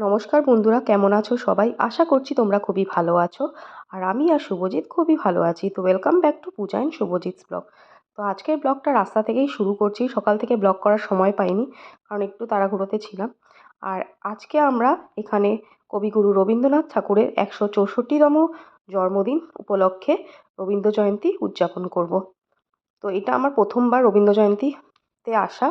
নমস্কার বন্ধুরা, কেমন আছো সবাই? আশা করছি তোমরা খুবই ভালো আছো। আর আমি আর শুভজিৎ খুবই ভালো আছি। তো welcome back to Puja and Subhajit's blog তো আজকের ব্লগটা রাস্তা থেকেই শুরু করছি। সকাল থেকে ব্লগ করার সময় পাইনি, কারণ একটু তাড়াহুড়োতে ছিলাম। আর আজকে আমরা এখানে কবিগুরু রবীন্দ্রনাথ ঠাকুরের একশো চৌষট্টিতম জন্মদিন উপলক্ষে রবীন্দ্র জয়ন্তী উদযাপন করব। তো এটা আমার প্রথমবার রবীন্দ্র জয়ন্তীতে আসা।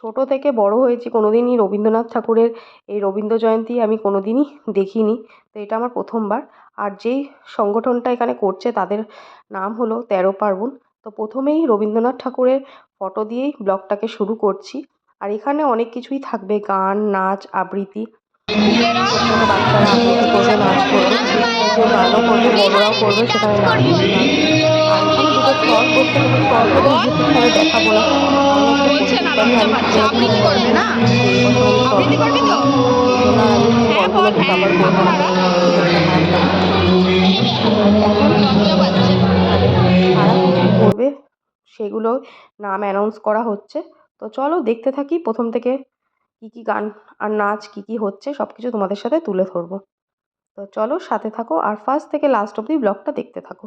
ছোট থেকে বড় হয়েছি কোনো দিনই রবীন্দ্রনাথ ঠাকুরের এই রবীন্দ্র জয়ন্তী আমি কোনো দিনই দেখিনি। তো এটা আমার প্রথমবার। আর যেই সংগঠনটা এখানে করছে তাদের নাম হলো তেরো পার্বণ। তো প্রথমেই রবীন্দ্রনাথ ঠাকুরের ফটো দিয়েই ব্লগটাকে শুরু করছি। আর এখানে অনেক কিছুই থাকবে। গান, নাচ, আবৃত্তি। বাচ্চারা আবৃত্তি করবে, নাচ করবে কেউ করবে বড়রাও করবে সেখানে করবে সেগুলো নাম অ্যানাউন্স করা হচ্ছে। তো চলো দেখতে থাকি প্রথম থেকে কী কী গান আর নাচ কী কী হচ্ছে সব কিছু তোমাদের সাথে তুলে ধরবো। তো চলো সাথে থাকো আর ফার্স্ট থেকে লাস্ট অবধি ব্লগটা দেখতে থাকো।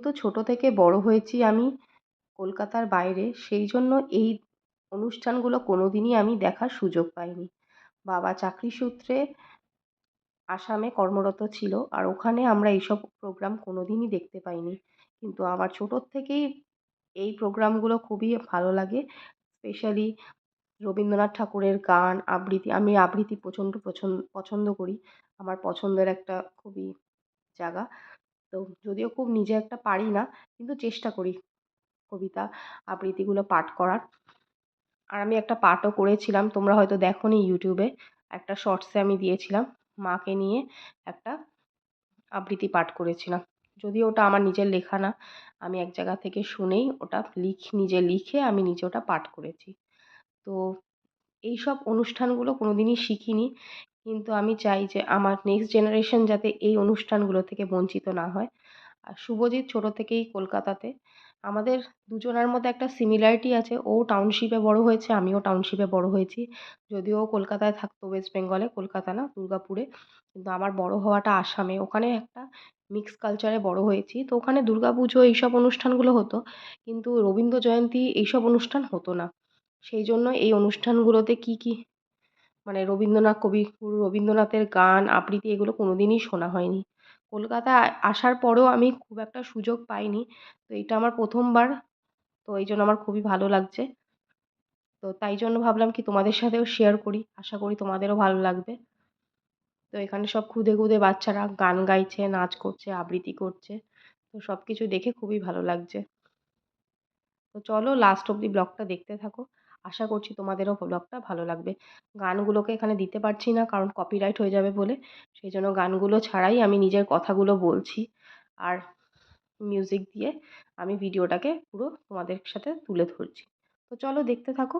যেহেতু ছোট থেকে বড় হয়েছি আমি কলকাতার বাইরে, সেই জন্য এই অনুষ্ঠানগুলো কোনো দিনই আমি দেখার সুযোগ পাইনি। বাবা চাকরি সূত্রে আসামে কর্মরত ছিল আর ওখানে আমরা এইসব প্রোগ্রাম কোনো দিনই দেখতে পাইনি। কিন্তু আমার ছোটোর থেকেই এই প্রোগ্রামগুলো খুবই ভালো লাগে। স্পেশালি রবীন্দ্রনাথ ঠাকুরের গান, আবৃত্তি, আমি আবৃত্তি প্রচণ্ড পছন্দ করি। আমার পছন্দের একটা খুবই জায়গা। তো যদিও খুব নিজে একটা পারি না, কিন্তু চেষ্টা করি কবিতা আবৃত্তিগুলো পাঠ করার। আর আমি একটা পাঠও করেছিলাম, তোমরা হয়তো দেখোনি ইউটিউবে, একটা শর্টসে আমি দিয়েছিলাম, মাকে নিয়ে একটা আবৃত্তি পাঠ করেছিলাম। যদিও ওটা আমার নিজের লেখা না, আমি এক জায়গা থেকে শুনেই ওটা লিখ, নিজে লিখে আমি নিজে ওটা পাঠ করেছি। তো এই সব অনুষ্ঠানগুলো কোনো দিনই শিখিনি কিন্তু আমি চাই যে আমার নেক্সট জেনারেশন যাতে এই অনুষ্ঠানগুলো থেকে বঞ্চিত না হয়। আর শুভজিৎ ছোটো থেকেই কলকাতাতে। আমাদের দুজনের মধ্যে একটা সিমিলারিটি আছে। ও টাউনশিপে বড় হয়েছে, আমিও টাউনশিপে বড় হয়েছি। যদিও কলকাতায় থাকতো ওয়েস্ট বেঙ্গলে কলকাতা না, দুর্গাপুরে। কিন্তু আমার বড় হওয়াটা আসামে। ওখানে একটা মিক্স কালচারে বড় হয়েছি। তো ওখানে দুর্গা পুজো এইসব অনুষ্ঠানগুলো হতো। কিন্তু রবীন্দ্র জয়ন্তী এইসব অনুষ্ঠান হতো না। সেই জন্য এই অনুষ্ঠানগুলোতে কী কী মানে রবীন্দ্রনাথ কবিগুরু রবীন্দ্রনাথের গান, আবৃত্তি এগুলো কোনো দিনই শোনা হয়নি। কলকাতায় আসার পরেও আমি খুব একটা সুযোগ পাইনি। তো এটা আমার প্রথমবার, তো এই জন্য আমার খুবই ভালো লাগছে। তো তাই জন্য ভাবলাম কি তোমাদের সাথেও শেয়ার করি। আশা করি তোমাদেরও ভালো লাগবে। তো এখানে সব খুদে খুদে বাচ্চারা গান গাইছে, নাচ করছে, আবৃত্তি করছে। তো সব কিছু দেখে খুবই ভালো লাগছে। তো চলো লাস্ট অবধি ব্লগটা দেখতে থাকো। আশা করছি তোমাদেরও ব্লগটা ভালো লাগবে। গানগুলোকে এখানে দিতে পারছি না, কারণ কপিরাইট হয়ে যাবে বলে। সেই জন্য গানগুলো ছাড়াই আমি নিজের কথাগুলো বলছি। আর মিউজিক দিয়ে আমি ভিডিওটাকে পুরো তোমাদের সাথে তুলে ধরছি। তো চলো দেখতে থাকো।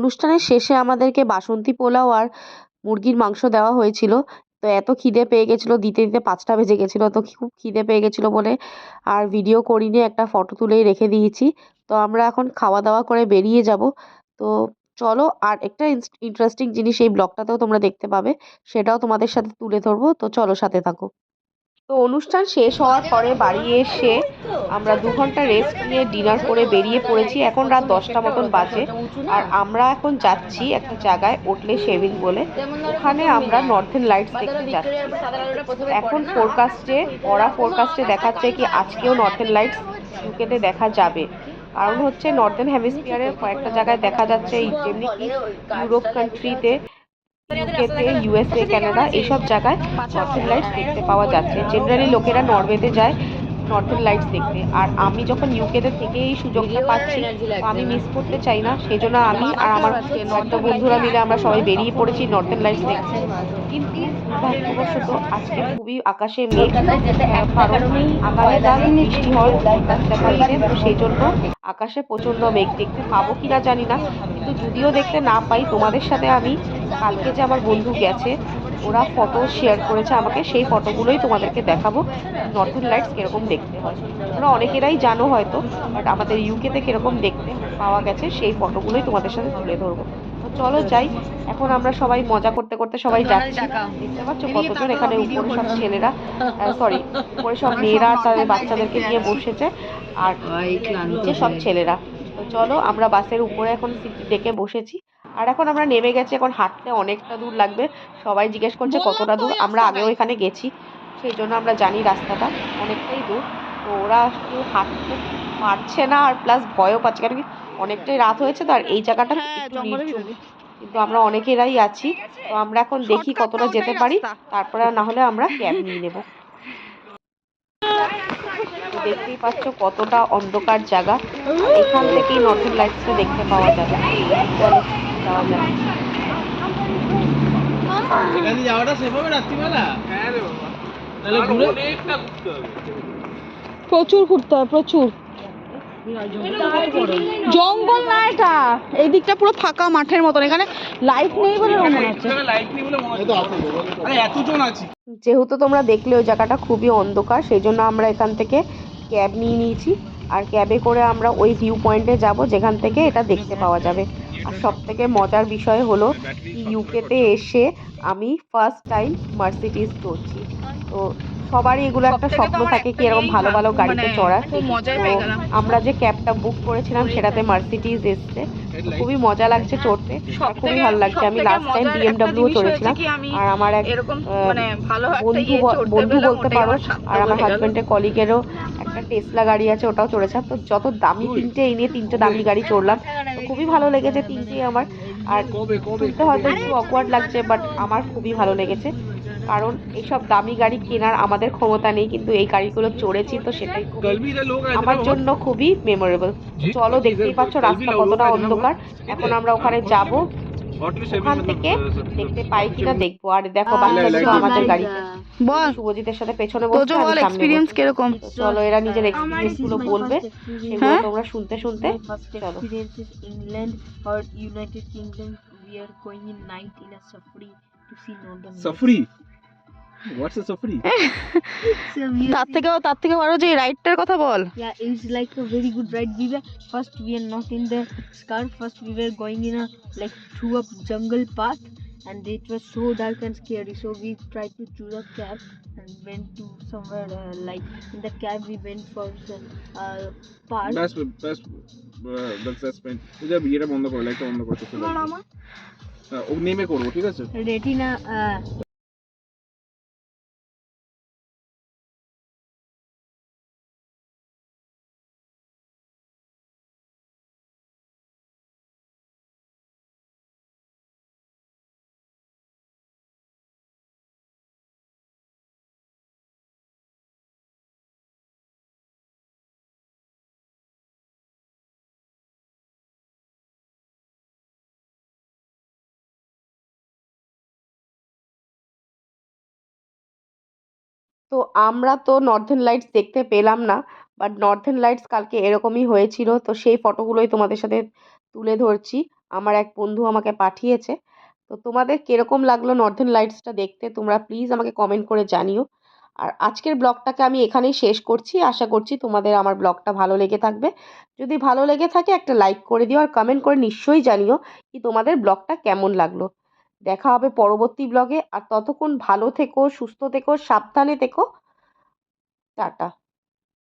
অনুষ্ঠানের শেষে আমাদেরকে বাসন্তী পোলাও আর মুরগির মাংস দেওয়া হয়েছিল। তো এত খিদে পেয়ে গেছিল, দিতে দিতে পাঁচটা বেজে গেছিল, তো খুব খিদে পেয়ে গেছিল বলে আর ভিডিও করিনি, একটা ফটো তুলেই রেখে দিয়েছি। তো আমরা এখন খাওয়া দাওয়া করে বেরিয়ে যাব। তো চলো, আর একটা ইন্টারেস্টিং জিনিস এই ব্লগটাতেও তোমরা দেখতে পাবে, সেটাও তোমাদের সাথে তুলে ধরবো। তো চলো সাথে থাকো। তো অনুষ্ঠান শেষ হওয়ার পরে বাড়ি এসে আমরা দু ঘণ্টা রেস্ট নিয়ে ডিনার করে বেরিয়ে পড়েছি। এখন রাত দশটা মতন বাজে। আর আমরা এখন যাচ্ছি একটা জায়গায় ওটলে শেভিং বলে। ওখানে আমরা নর্থেন লাইটস দেখতে যাচ্ছি। এখন ফোরকাস্টে ওরা ফোরকাস্টে দেখাচ্ছে কি আজকেও নর্থেন লাইটস ইউকেতে দেখা যাবে। কারণ হচ্ছে নর্থেন হেমিস্ফিয়ারের কয়েকটা জায়গায় দেখা যাচ্ছে, যেমনি ইউরোপ কান্ট্রিতে ইউকেতে ইউএসএ কানাডা এইসব জায়গায় নর্থেন লাইটস দেখতে পাওয়া যাচ্ছে। জেনারেলি লোকেরা নরওয়েতে যায় নর্থেন লাইটস দেখতে। আর আমি যখন ইউকেতে থেকে এই সুযোগটা পাচ্ছি আমি মিস করতে চাই না। সেই জন্য আমি আর আমার নর্থ বন্ধুরা মিলে আমরা সবাই বেরিয়ে পড়েছি নর্থেন লাইটস দেখতে। কিন্তু দুর্ভাগ্যবশত আজকে খুবই আকাশে মেঘ আহ, কারণ আগামীকাল বৃষ্টি হওয়ার forecast দেখা তো সেই জন্য আকাশে প্রচণ্ড মেঘ দেখতে পাবো কিনা জানি না। কিন্তু যদিও দেখতে না পাই তোমাদের সাথে আমি কালকে যে আমার বন্ধু গেছে ওরা ফটো শেয়ার করেছে আমাকে সেই ফটোগুলোই তোমাদেরকে দেখাবো। নর্থেন লাইটস কীরকম দেখতে হয়। তোমরা অনেকেরাই জানো হয়তো বাট আমাদের ইউকেতে কীরকম দেখতে পাওয়া গেছে সেই ফটোগুলোই তোমাদের সাথে তুলে ধরবো। তো চলো যাই এখন আমরা সবাই মজা করতে করতে সবাই যাচ্ছি। দেখতে পাচ্ছ কতজন এখানে উপরে সব ছেলেরা সরি উপরে সব মেয়েরা তাদের বাচ্চাদেরকে নিয়ে বসেছে আর নিচে সব ছেলেরা। তো চলো আমরা বাসের উপরে এখন সিট ডেকে বসেছি। আর এখন আমরা নেমে গেছি এখন হাঁটতে অনেকটা দূর লাগবে। সবাই জিজ্ঞেস করছে কতটা দূর আমরা আগেও এখানে গেছি সেই জন্য আমরা জানি রাস্তাটা অনেকটাই দূর। তো ওরা কেউ হাঁটতে পারছে না আর প্লাস ভয়ও পাচ্ছে কারণ কি অনেকটাই রাত হয়েছে তো আর এই জায়গাটা একটু কিন্তু আমরা অনেকেরাই আছি তো আমরা এখন দেখি কতটা যেতে পারি। তারপরে না হলে আমরা ক্যাব নিয়ে নেব। দেখতেই পাচ্ছ কতটা অন্ধকার জায়গা। এখান থেকেই নর্থেন লাইটসটা দেখতে পাওয়া যাবে। এখানে যাওয়াটা সেফ হবে রাত্রিবেলা? হ্যাঁ রে বাবা। তাহলে ঘুরে অনেকটা ঘুরতে হবে। প্রচুর ঘুরতে প্রচুর। জঙ্গল না এটা। এই দিকটা পুরো ফাঁকা মাঠের মতন এখানে লাইট নেই বলে মনে হচ্ছে। এখানে লাইট নেই বলে হচ্ছে। আরে এতজন আছি। যেহেতু তোমরা দেখলে ওই জায়গাটা খুবই অন্ধকার সেই জন্য আমরা এখান থেকে ক্যাব নিয়ে নিয়েছি। আর ক্যাবে করে আমরা ওই ভিউ পয়েন্টে যাব যেখান থেকে এটা দেখতে পাওয়া যাবে। আর সব থেকে মজার বিষয় হলো ইউকেতে এসে আমি ফার্স্ট টাইম মার্সিডিজ করছি তো সবারই এগুলো একটা স্বপ্ন থাকে কি এরকম ভালো ভালো গাড়িতে চড়ার। তো আমরা যে ক্যাবটা বুক করেছিলাম সেটাতে মার্সিডিজ এসছে। খুবই মজা লাগছে চড়তে। আর খুবই ভালো লাগছে। আমি লাস্ট টাইম বিএমডাব্লিউ চড়েছিলাম। আর আমার এক মানে ভালো বন্ধু ইয়ে চড়তে বন্ধু বলতে পারো আর আমার হাজব্যান্ডের কলিগেরও একটা টেসলা গাড়ি আছে ওটাও চড়েছিলাম তো যত দামি তিনটে এই নিয়ে তিনটে দামি গাড়ি চড়লাম খুবই ভালো লেগেছে তিনটেই আমার। আর শুনতে হয়তো একটু অকওয়ার্ড লাগছে বাট আমার খুবই ভালো লেগেছে। কারণ এইসব দামি গাড়ি কেনার আমাদের ক্ষমতা নেই কিন্তু এই গাড়িগুলো চড়েছি তো সেটাই আমার জন্য খুবই মেমোরেবল চলো দেখতেই পাচ্ছ রাস্তা কতটা অন্ধকার। এখন আমরা ওখানে যাব। ওখান থেকে দেখতে পাই কিনা দেখব। আর দেখো বাচ্চাগুলো আমাদের গাড়িতে বল শুভজিতের সাথে পেছনে বসে বল এক্সপেরিয়েন্স কীরকম? চলো এরা নিজের এক্সপেরিয়েন্সগুলো বলবে। সেগুলো তোমরা শুনতে শুনতে চলো। England or United Kingdom we are going in night in a safari to see northern safari তার থেকেও তার আরও যে রাইডটার কথা বল। Yeah it's like a very good ride we first we are not in the car first we were going in a like through a jungle path and it was so dark and scary. So we tried to choose a cab and went to somewhere uh, like in the cab we went for some uh, park. বিয়েটা বন্ধ লাইটটা বন্ধ নেমে ঠিক আছে? Retina তো আমরা তো নর্থেন লাইটস দেখতে পেলাম না বাট নর্থেন লাইটস কালকে এরকমই হয়েছিল, তো সেই ফটোগুলোই তোমাদের সাথে তুলে ধরছি। আমার এক বন্ধু আমাকে পাঠিয়েছে। তো তোমাদের কীরকম লাগল নর্থেন লাইটসটা দেখতে? তোমরা প্লিজ আমাকে কমেন্ট করে জানিও। আর আজকের ব্লগটাকে আমি এখানেই শেষ করছি। আশা করছি তোমাদের আমার ব্লগটা ভালো লেগে থাকবে। যদি ভালো লেগে থাকে একটা লাইক করে দিও, আর কমেন্ট করে নিশ্চয়ই জানিও কি তোমাদের ব্লগটা কেমন লাগল। দেখা হবে পরবর্তী ব্লগে আর ততক্ষণ ভালো থেকো সুস্থ থেকো সাবধানে থেকো। টাটা।